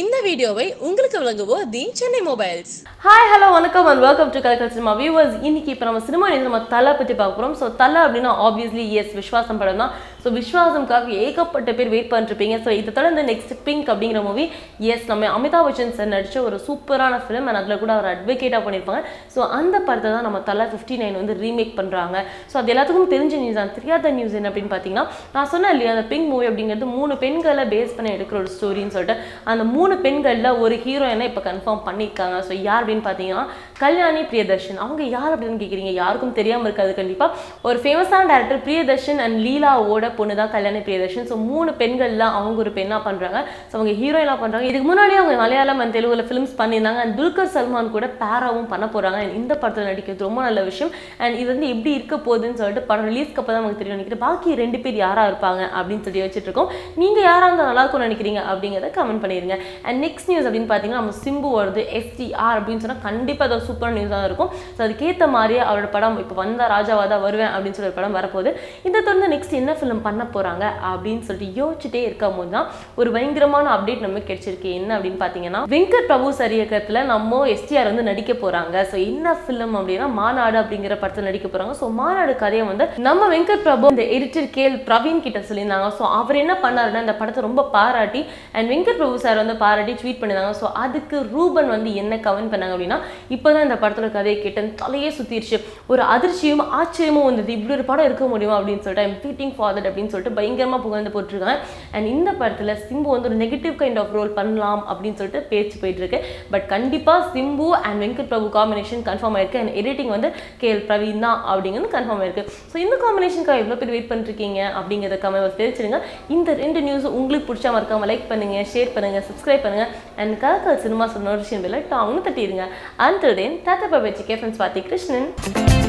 இந்த வீடியோவை உங்களுக்கு வழங்குவோர் the Chennai mobiles. Hi hello வணக்கம் and welcome to Kalakkal cinema viewers இன்னைக்கு இப்போ நம்ம சினிமா நம்ம தலை பற்றி பார்க்குறோம் ஸோ தலை அப்படின்னா ஆப்வியஸ்லி எஸ் விஸ்வாசம் படம் தான் ஸோ விஸ்வாசம்காக ஏகப்பட்ட பேர் வெயிட் பண்ணிருப்பீங்க. ஸோ இதை தொடர்ந்து நெக்ஸ்ட் பிங்க் அப்படிங்கிற மூவி எஸ் நம்ம அமிதாப் பச்சன் சார் நடித்த ஒரு சூப்பரான ஃபிலிம் அண்ட் அதில் கூட அவர் அட்வொகேட்டாக பண்ணியிருப்பாங்க ஸோ அந்த படத்தை தான் நம்ம தலை ஃபிஃப்டி நைன் வந்து ரீமேக் பண்ணுறாங்க ஸோ அது எல்லாத்துக்கும் தெரிஞ்ச நியூஸ் தான். தெரியாத நியூஸ் என்ன அப்படின்னு பார்த்தீங்கன்னா நான் சொன்னேன் இல்லையா அந்த பிங்க் மூவி அப்படிங்கிறது மூணு பெண்களை பேஸ் பண்ணி எடுக்கிற ஒரு ஸ்டோரின்னு சொல்லிட்டு. அந்த மூணு பெண்களில் ஒரு ஹீரோயினை இப்போ கன்ஃபார்ம் பண்ணியிருக்காங்க. ஸோ யார் அப்படின்னு பார்த்தீங்கன்னா கல்யாணி பிரியதர்ஷன். அவங்க யார் அப்படின்னு கேட்குறீங்க யாருக்கும் தெரியாமல் இருக்காது கண்டிப்பாக ஒரு ஃபேமஸான டேரக்டர் பிரியதர்ஷன் அண்ட் லீலாவோட பொண்ணு தான் கல்யாண பிரியதர்ஷன் ஸோ மூணு பெண்கள்லாம் அவங்க ஒரு பெண்ணாக பண்ணுறாங்க ஸோ அவங்க ஹீரோயினாக பண்ணுறாங்க இதுக்கு முன்னாடி அவங்க மலையாளம் அண்ட் தெலுங்குல ஃபிலிம்ஸ் பண்ணியிருந்தாங்க. அண்ட் துல்கர் சல்மான் கூட பேராவும் பண்ண போகிறாங்க அண்ட் இந்த படத்தில் நடிக்கிறது ரொம்ப நல்ல விஷயம். அண்ட் இது வந்து எப்படி இருக்க போகுதுன்னு சொல்லிட்டு படம் ரிலீஸ்க்கு அப்போ தான் நமக்கு தெரியும். நினைக்கிறேன். பாக்கி ரெண்டு பேர் யாராக இருப்பாங்க அப்படின்னு சொல்லி வச்சுட்டு இருக்கோம். நீங்கள் யாராக இருந்தால் நல்லா இருக்கும்னு நினைக்கிறீங்க அப்படிங்கிறத கமெண்ட் பண்ணிடுங்க அண்ட் நெக்ஸ்ட் நியூஸ் அப்படின்னு பார்த்தீங்கன்னா நம்ம சிம்பு வருது எஸ்டிஆர் அப்படின்னு சொன்னால் கண்டிப்பாக அது சூப்பர் நியூஸாக இருக்கும். ஸோ அதுக்கேற்ற மாதிரியே அவரோட படம் இப்போ வந்தால் ராஜாவாக தான் வருவேன் அப்படின்னு சொல்லி ஒரு படம் வரப்போகுது. இதை தொடர்ந்து நெக்ஸ்ட் என்ன ஃபிலிம் பண்ண போகிறாங்க அப்படின்னு சொல்லிட்டு யோசிச்சுட்டே இருக்கும் போது தான் ஒரு பயங்கரமான அப்டேட் நமக்கு கிடைச்சிருக்கு. என்ன அப்படின்னு பார்த்தீங்கன்னா வெங்கட் பிரபு சார் இயக்கத்தில் நம்ம எஸ்டிஆர் வந்து நடிக்க போகிறாங்க ஸோ என்ன ஃபிலிம் அப்படின்னா மாநாடு அப்படிங்கிற படத்தில் நடிக்க போகிறாங்க ஸோ மாநாடு கதையை வந்து நம்ம வெங்கட் பிரபு இந்த எடிட்டர் கேல் பிரவீன் கிட்ட சொல்லியிருந்தாங்க. ஸோ அவர் என்ன பண்ணாருன்னா இந்த படத்தை ரொம்ப பாராட்டி அண்ட் வெங்கட் பிரபு சார் வந்து பாராட்டி ட்வீட் பண்ணியிருந்தாங்க. ஸோ அதுக்கு ரூபன் வந்து என்ன கமெண்ட் பண்ணாங்க அப்படின்னா இப்போ தான் இந்த படத்தோட கதையை கேட்டேன். தலையே சுத்திருச்சு. ஒரு அதிர்ச்சியும் ஆச்சரியமும் வந்தது. இப்படி ஒரு படம் இருக்க முடியுமா அப்படின்னு சொல்லிட்டு ஐம் வெயிட்டிங் ஃபார் தட் அப்படின்னு சொல்லிட்டு பயங்கரமாக புகழ்ந்து போட்டிருக்காங்க. அண்ட் இந்த படத்தில் சிம்பு வந்து ஒரு நெகட்டிவ் கைண்ட் ஆஃப் ரோல் பண்ணலாம் அப்படின்னு சொல்லிட்டு பேச்சு போயிட்டு இருக்கு பட் கண்டிப்பாக Simbu and Venkat Prabhu combination confirm ஆயிருக்கு. அண்ட் எடிட்டிங் வந்து கே எல் பிரவீன் தான் அப்படிங்கிறது கன்ஃபார்ம் ஆயிருக்கு. ஸோ இந்த காம்பினேஷனுக்காக எவ்வளோ பேர் வெயிட் பண்ணிருக்கீங்க அப்படிங்கிறத கமெண்ட் தெரிஞ்சிருங்க இந்த ரெண்டு நியூஸ் உங்களுக்கு பிடிச்சா மறக்காம லைக் பண்ணுங்க ஷேர் பண்ணுங்க சப்ஸ்கிரைப் பண்ணுங்க. அண்ட் கலக்கல் சினிமா நோட்டிஃபிகேஷன் பெல்ல டாங்னு தட்டிடுங்க. அண்ட் தென் தாத்தா பாபா கே ஃப்ரெண்ட்ஸ் கிருஷ்ணன்